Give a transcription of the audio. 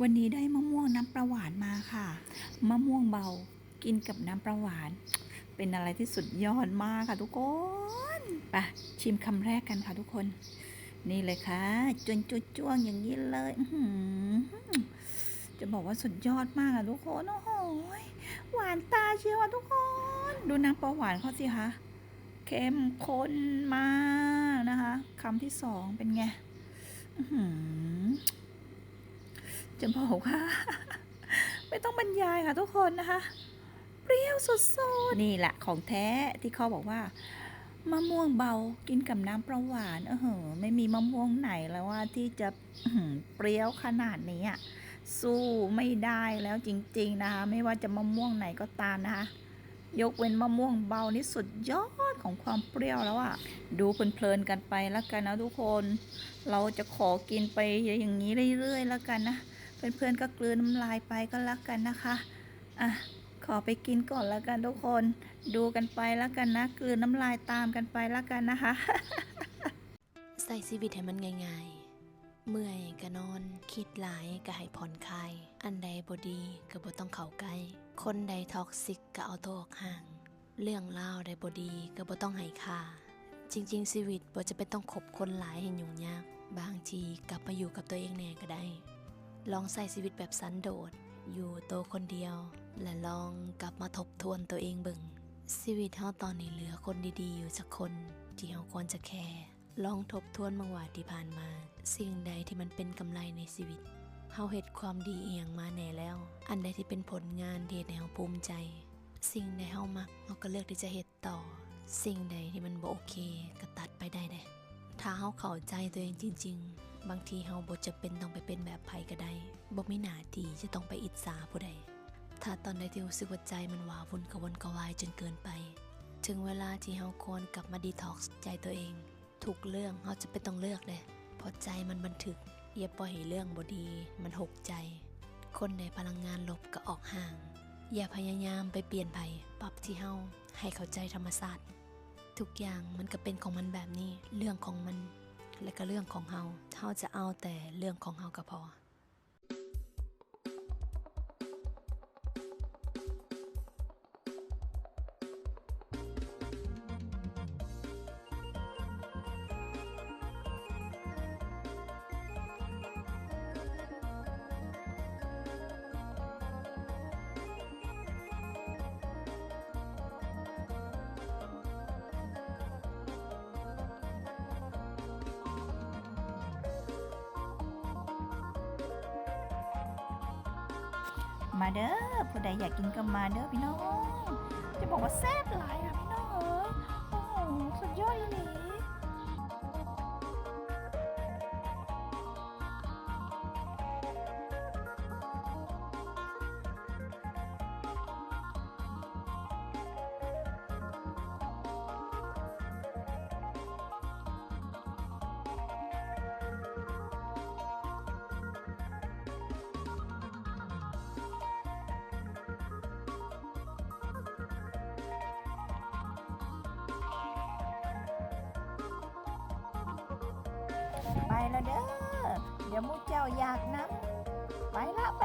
วันนี้ได้มะม่วงน้ำประหวานมาค่ะ มะม่วงเบากินกับน้ำประหวาน เป็นอะไรที่สุดยอดมากค่ะทุกคนไปชิมคำแรกกันค่ะทุกคน นี่เลยค่ะจนจุดจ้วงอย่างนี้เลยจะบอกว่าสุดยอดมากอะทุกคนโอ้โหหวานตาเชียวทุกคน ดูน้ำประหวานเขาสิคะเข้มข้นมากนะคะคำที่สองเป็นไง จะบอกว่า ไม่ต้องบรรยายค่ะทุกคนนะคะ เปรี้ยวสุดๆนี่แหละของแท้ที่เขาบอกว่ามะม่วงเบากินกับน้ำประหวานเออไม่มีมะม่วงไหนแล้วว่าที่จะเปรี้ยวขนาดนี้อะสู้ไม่ได้แล้วจริง ๆ นะคะ ไม่ว่าจะมะม่วงไหนก็ตามนะคะ ยกเว้นมะม่วงเบานี่สุดยอดของความเปรี้ยวแล้วอะดูเพลินๆกันไปแล้วกันนะทุกคน เราจะขอกินไปอย่างนี้เรื่อยๆแล้วกันนะ เพื่อนๆก็กลืนน้ำลายไปก็แล้วกันนะคะอะขอไปกินก่อนแล้วกันทุกคน ดูกันไปแล้วกันนะกลืนน้ำลายตามกันไปแล้วกันนะคะ ใส่ชีวิตให้มันง่ายๆ เมื่อยก็นอน คิดหลายก็ให้ผ่อนคลาย อันใดบดีก็บ่ต้องเข้าใกล้ คนใดท็อกซิกก็เอาตัวออกห่าง เรื่องราใดบดีก็บ่ต้องให้ค่า จริง ๆ ชีวิตบ่จะเป็นต้องคบคนหลายให้ยุ่งยาก บางทีกลับมาอยู่กับตัวเองแน่ก็ได้ ลองใส่ชีวิตแบบสันโดษ อยู่ตัวคนเดียว และลองกลับมาทบทวนตัวเองบิ่งชีวิตเฮาตอนนี้เหลือคนดีๆ อยู่สักคนที่เฮาควรจะแคร์ลองทบทวนบางว่าที่ผ่านมา สิ่งใดที่มันเป็นกำไรในชีวิตเฮาเฮ็ดความดีเอียงมาแน่แล้ว อันใดที่เป็นผลงานที่เฮ็ดให้เฮาภูมิใจ สิ่งใดเฮามักเฮาก็เลือกที่จะเฮ็ดต่อ สิ่งใดที่มันบ่โอเคก็ตัดไปได้เด้ถ้าเฮาเข้าใจตัวเองจริง ๆ บางทีเฮาบ่จะเป็นต้องไปเป็นแบบไผก็ได้บ่มีหน้าที่จะต้องไปอิจฉาผู้ใด ถ้าตอนใดที่รู้สึกว่าใจมันวาวุ่นกระวนกระวายจนเกินไป ถึงเวลาที่เฮาควรกลับมาดีท็อกซ์ใจตัวเองทุกเรื่องเฮาจะเป็นต้องเลือกเลยเพราะใจมันบันทึกอย่าปล่อยให้เรื่องบดี มันหกใจ คนในพลังงานลบก็ออกห่าง อย่าพยายามไปเปลี่ยนไผปรับที่เฮาให้เข้าใจธรรมศาสตร์ทุกอย่างมันก็เป็นของมันแบบนี้ เรื่องของมัน และก็เรื่องของเฮาเฮาจะเอาแต่เรื่องของเฮาก็พอ มาเด้อผู้ใดอยากกินก็มาเด้อพี่น้อง จะบอกว่าแซ่บหลายอะพี่ แล้วเด้อ เดี๋ยวมูเจ้าอยากน้ำไปละไป